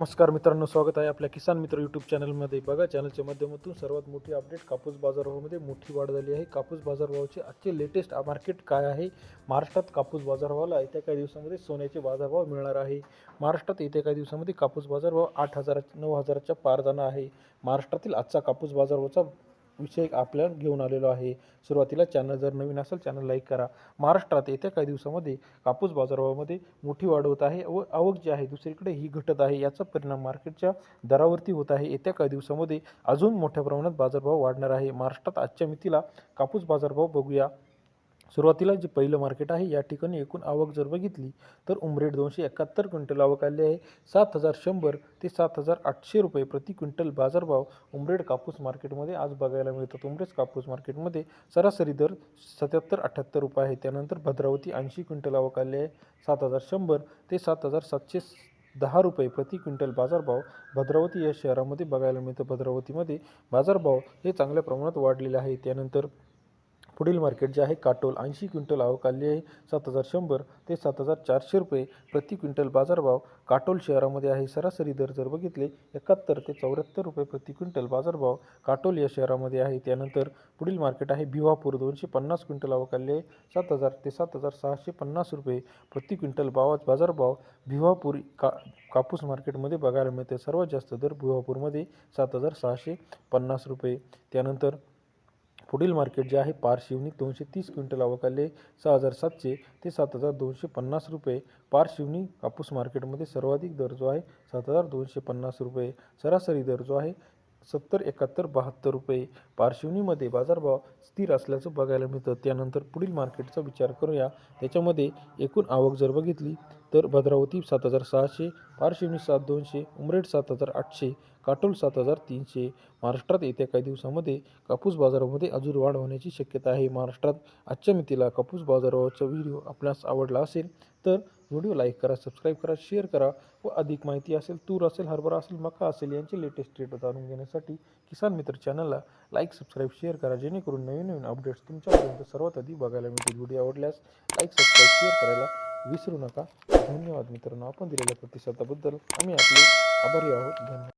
नमस्कार मित्रांनो स्वागत आहे आपल्या किसान मित्र यूट्यूब चॅनलमध्ये. बघा चॅनलच्या माध्यमातून सर्वात मोठी अपडेट कापूस बाजारभावामध्ये मोठी वाढ झाली आहे. कापूस बाजारभावाचे आजचे लेटेस्ट मार्केट काय आहे? महाराष्ट्रात कापूस बाजारभावाला येत्या काही दिवसामध्ये सोन्याचे बाजारभाव मिळणार आहे. महाराष्ट्रात येत्या काही दिवसामध्ये कापूस बाजारभाव आठ हजार नऊ हजाराच्या पार जाणं आहे. महाराष्ट्रातील आजचा कापूस बाजारभावाचा विषय आपल्याला घेऊन आलेलो आहे. सुरुवातीला चॅनल जर नवीन असेल चॅनल लाईक करा. महाराष्ट्रात येत्या काही दिवसामध्ये कापूस बाजारभावामध्ये मोठी वाढ होत आहे व आवक जी आहे दुसरीकडे ही घटत आहे. याचा परिणाम मार्केटच्या दरावरती होत आहे. येत्या काही दिवसामध्ये अजून मोठ्या प्रमाणात बाजारभाव वाढणार आहे. महाराष्ट्रात आजच्या मितीला कापूस बाजारभाव बघूया. सुरुवातीला जे पहिलं मार्केट आहे या ठिकाणी एकूण आवक जर बघितली तर उमरेड दोनशे एकाहत्तर क्विंटल आवक आली आहे. सात हजार शंभर ते सात हजार आठशे रुपये प्रति क्विंटल बाजारभाव उमरेड कापूस मार्केटमध्ये आज बघायला मिळतात. उमरेड कापूस मार्केटमध्ये सरासरी दर सत्याहत्तर अठ्ठ्याहत्तर रुपये आहे. त्यानंतर भद्रावती ऐंशी क्विंटल आवक आली आहे. सात हजार शंभर ते सात हजार सातशे दहा रुपये प्रति क्विंटल बाजारभाव भद्रावती या शहरामध्ये बघायला मिळतं. भद्रावतीमध्ये बाजारभाव हे चांगल्या प्रमाणात वाढलेले आहे. त्यानंतर पुढील मार्केट जे आहे काटोल ऐंशी क्विंटल आवक आली आहे. सात हजार शंभर ते सात हजार चारशे रुपये प्रति क्विंटल बाजारभाव काटोल शहरामध्ये आहे. सरासरी दर जर बघितले एकाहत्तर ते चौऱ्याहत्तर रुपये प्रति क्विंटल बाजारभाव काटोल या शहरामध्ये आहे. त्यानंतर पुढील मार्केट आहे भिवापूर दोनशे पन्नास क्विंटल अवकाली आहे. सात हजार ते सात हजार सहाशे पन्नास रुपये प्रति क्विंटल बावा बाजारभाव भिवापूर का कापूस मार्केटमध्ये बघायला मिळते. सर्वात जास्त दर भिवापूरमध्ये सात हजार सहाशे पन्नास रुपये. त्यानंतर पुढील मार्केट जे आहे पारशिवनी दोनशे तीस क्विंटल आवक आले सहा हजार सातशे ते सात हजार दोनशे पन्नास रुपये. पारशिवनी कापूस मार्केटमध्ये सर्वाधिक दर जो आहे सात हजार दोनशे पन्नास रुपये. सरासरी दर जो आहे सत्तर एकाहत्तर बहात्तर रुपये. पारशिवनीमध्ये बाजारभाव स्थिर असल्याचं बघायला मिळतं. त्यानंतर पुढील मार्केटचा विचार करूया. त्याच्यामध्ये एकूण आवक जर बघितली तर भद्रावती सात हजार सहाशे पारशिवनी सात दोनशे उमरेड सात हजार आठशे काटोल सात हजार तीनशे. महाराष्ट्रात येत्या काही दिवसामध्ये कापूस बाजारामध्ये अजून वाढ होण्याची शक्यता आहे. महाराष्ट्रात आजच्या मितीला कापूस बाजारावरचा व्हिडिओ आपल्यास आवडला असेल तर व्हिडिओ लाईक करा सबस्क्राईब करा शेअर करा व अधिक माहिती असेल तूर असेल हरभरा असेल मका असेल यांचे लेटेस्ट रेट जाणून घेण्यासाठी किसान मित्र चॅनलला लाईक सबस्क्राईब शेअर करा. जेणेकरून नवीन नवीन अपडेट्स तुमच्यापर्यंत सर्वात आधी बघायला मिळतील. व्हिडिओ आवडल्यास लाईक सबस्क्राईब शेअर करायला विसरू नका. धन्यवाद मित्रांनो. आपण दिलेल्या प्रतिसादाबद्दल आम्ही आपले आभारी आहोत. धन्यवाद.